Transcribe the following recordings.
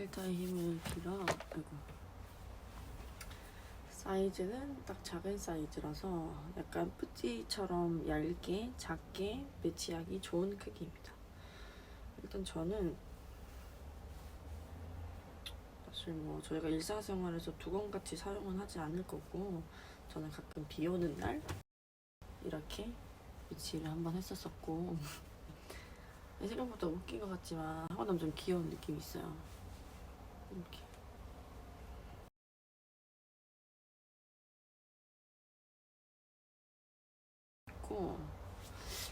필터의 힘을 빌어 아이고 사이즈는 딱 작은 사이즈라서 약간 뿌띠처럼 얇게 작게 매치하기 좋은 크기입니다. 일단 저는 사실 뭐 저희가 일상생활에서 두건같이 사용은 하지 않을 거고 저는 가끔 비 오는 날 이렇게 위치를 한번 했었었고. 생각보다 웃긴 것 같지만 하고 나면 좀 귀여운 느낌이 있어요 이렇게 있고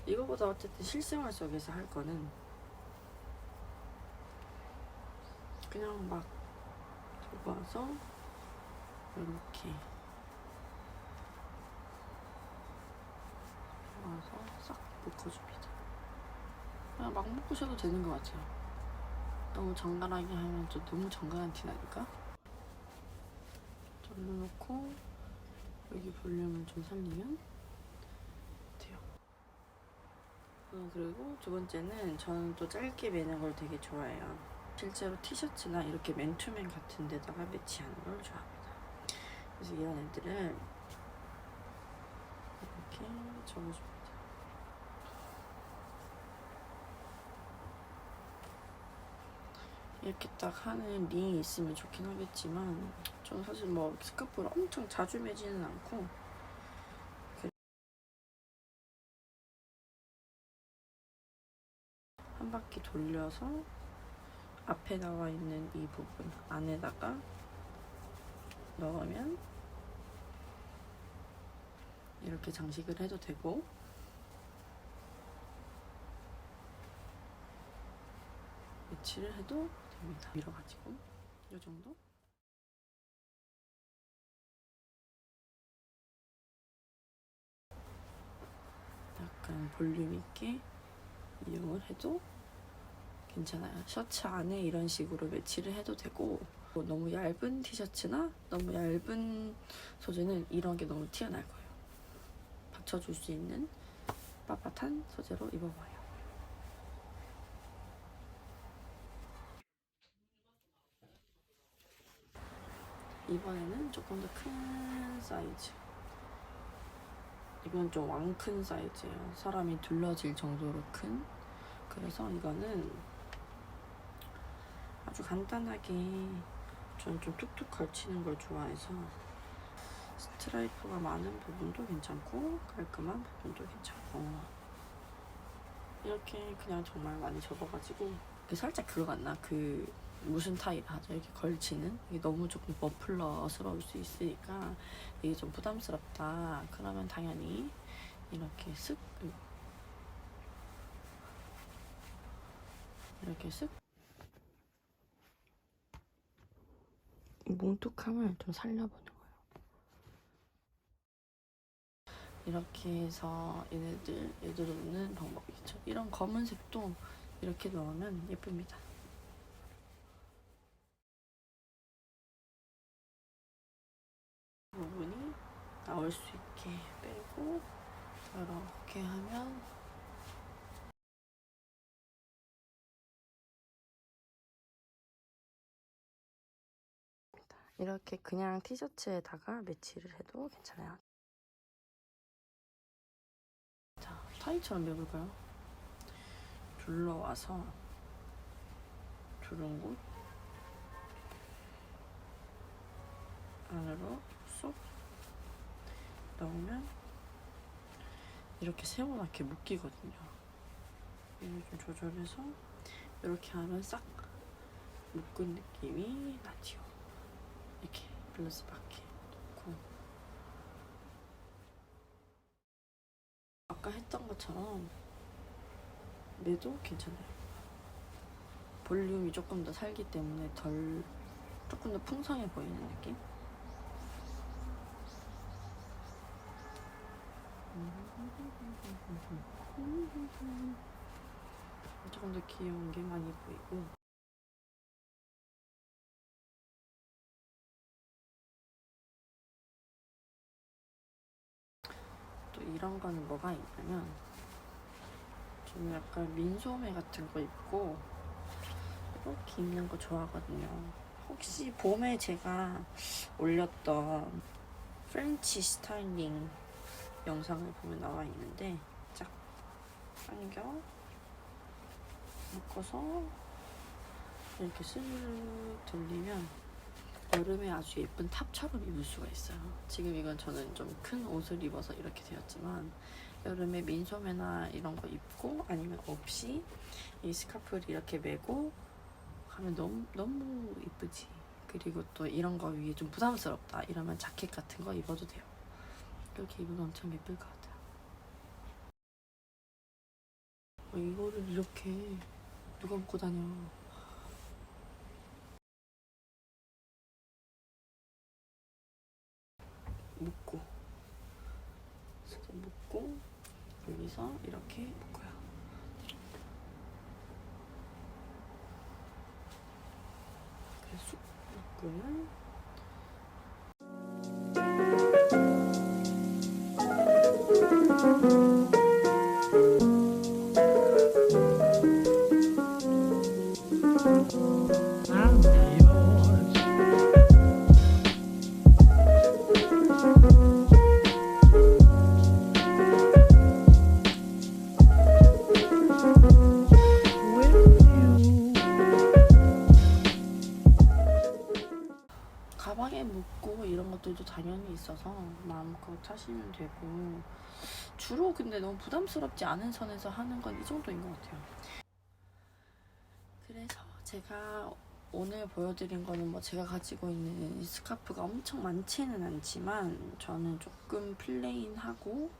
이거보다 어쨌든 실생활 속에서 할 거는 그냥 막 와서 이렇게 와서 싹 묶어줍니다. 그냥 막 묶으셔도 되는 것 같아요. 너무 정갈하게 하면 좀 너무 정갈한 티 나니까. 돌려놓고 여기 볼륨을 좀 살리면 돼요. 어, 그리고 두 번째는 저는 또 짧게 매는 걸 되게 좋아해요. 실제로 티셔츠나 이렇게 맨투맨 같은 데다가 매치하는 걸 좋아합니다. 그래서 이런 애들을 이렇게 접어줍니다. 이렇게 딱 하는 링이 있으면 좋긴 하겠지만 저는 사실 뭐 스카프를 엄청 자주 매지는 않고 한 바퀴 돌려서 앞에 나와 있는 이 부분 안에다가 넣으면 이렇게 장식을 해도 되고 매치를 해도 됩니다. 밀어가지고 이 정도? 약간 볼륨 있게 이용을 해도 괜찮아요. 셔츠 안에 이런 식으로 매치를 해도 되고 뭐 너무 얇은 티셔츠나 너무 얇은 소재는 이런 게 너무 튀어날 거예요. 받쳐줄 수 있는 빳빳한 소재로 입어봐요. 이번에는 조금 더 큰 사이즈. 이건 좀 왕큰 사이즈예요. 사람이 둘러질 정도로 큰. 그래서 이거는 아주 간단하게 저는 좀 툭툭 걸치는 걸 좋아해서 스트라이프가 많은 부분도 괜찮고 깔끔한 부분도 괜찮고 이렇게 그냥 정말 많이 접어가지고 그 살짝 같나 그 무슨 타입 하죠 이렇게 걸치는 이게 너무 조금 머플러스러울 수 있으니까 이게 좀 부담스럽다 그러면 당연히 이렇게 쓱 이렇게 쓱 뭉툭함을 좀 살려보는 거예요. 이렇게 해서 얘네들 얘들 넣는 방법이죠. 이런 검은색도 이렇게 넣으면 예쁩니다. 나올 수 있게 빼고 이렇게 하면 이렇게 그냥 티셔츠에다가 매치를 해도 괜찮아요. 자, 타이처럼 매볼까요? 둘러와서 두른 곳 안으로 쏙 넣으면 이렇게 세모나게 묶이거든요. 이걸 좀 조절해서 이렇게 하면 싹 묶은 느낌이 나지요. 이렇게 블러스 밖에 놓고 아까 했던 것처럼 매도 괜찮아요. 볼륨이 조금 더 살기 때문에 덜 조금 더 풍성해 보이는 느낌? 조금 더 귀여운 게 많이 보이고 또 이런 거는 뭐가 있냐면 저는 약간 민소매 같은 거 입고 이렇게 입는 거 좋아하거든요. 혹시 봄에 제가 올렸던 프렌치 스타일링 영상을 보면 나와 있는데 짝 당겨 묶어서 이렇게 스르르 돌리면 여름에 아주 예쁜 탑처럼 입을 수가 있어요. 지금 이건 저는 좀 큰 옷을 입어서 이렇게 되었지만 여름에 민소매나 이런 거 입고 아니면 없이 이 스카프를 이렇게 메고 하면 너무 너무 이쁘지. 그리고 또 이런 거 위에 좀 부담스럽다 이러면 자켓 같은 거 입어도 돼요. 이렇게 입으면 엄청 예쁠 것 같아요. 어, 이거를 이렇게 누가 입고 다녀? 묶고 그래서 묶고 여기서 이렇게 묶어요. 그래서 쑥 묶으면 하시면 되고 주로 근데 너무 부담스럽지 않은 선에서 하는 건 이 정도인 것 같아요. 그래서 제가 오늘 보여드린 거는 뭐 제가 가지고 있는 이 스카프가 엄청 많지는 않지만 저는 조금 플레인하고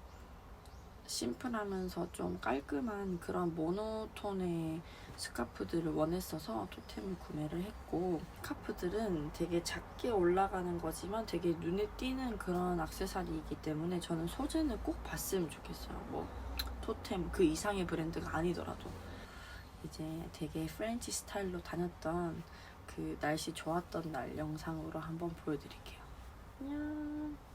심플하면서 좀 깔끔한 그런 모노톤의 스카프들을 원했어서 토템을 구매를 했고 스카프들은 되게 작게 올라가는 거지만 되게 눈에 띄는 그런 액세서리이기 때문에 저는 소재는 꼭 봤으면 좋겠어요. 뭐 토템 그 이상의 브랜드가 아니더라도 이제 되게 프렌치 스타일로 다녔던 그 날씨 좋았던 날 영상으로 한번 보여드릴게요. 안녕.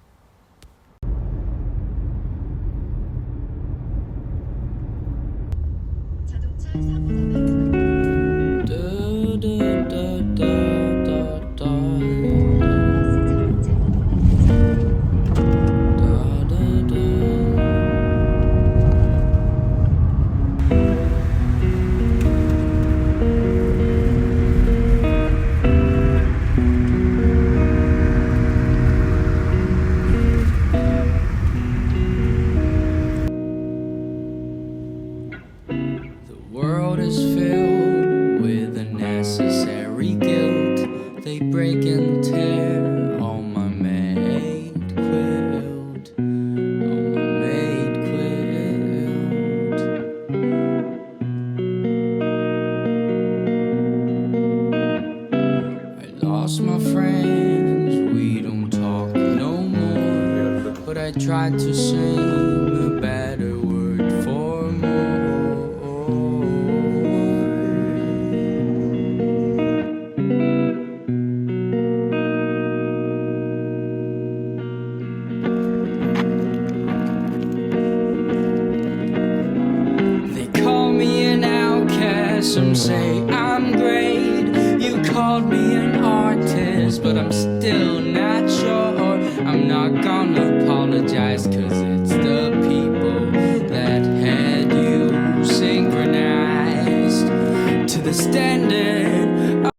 some say I'm great. You called me an artist, but I'm still not sure. I'm not gonna apologize, cause it's the people that had you synchronized to the standard.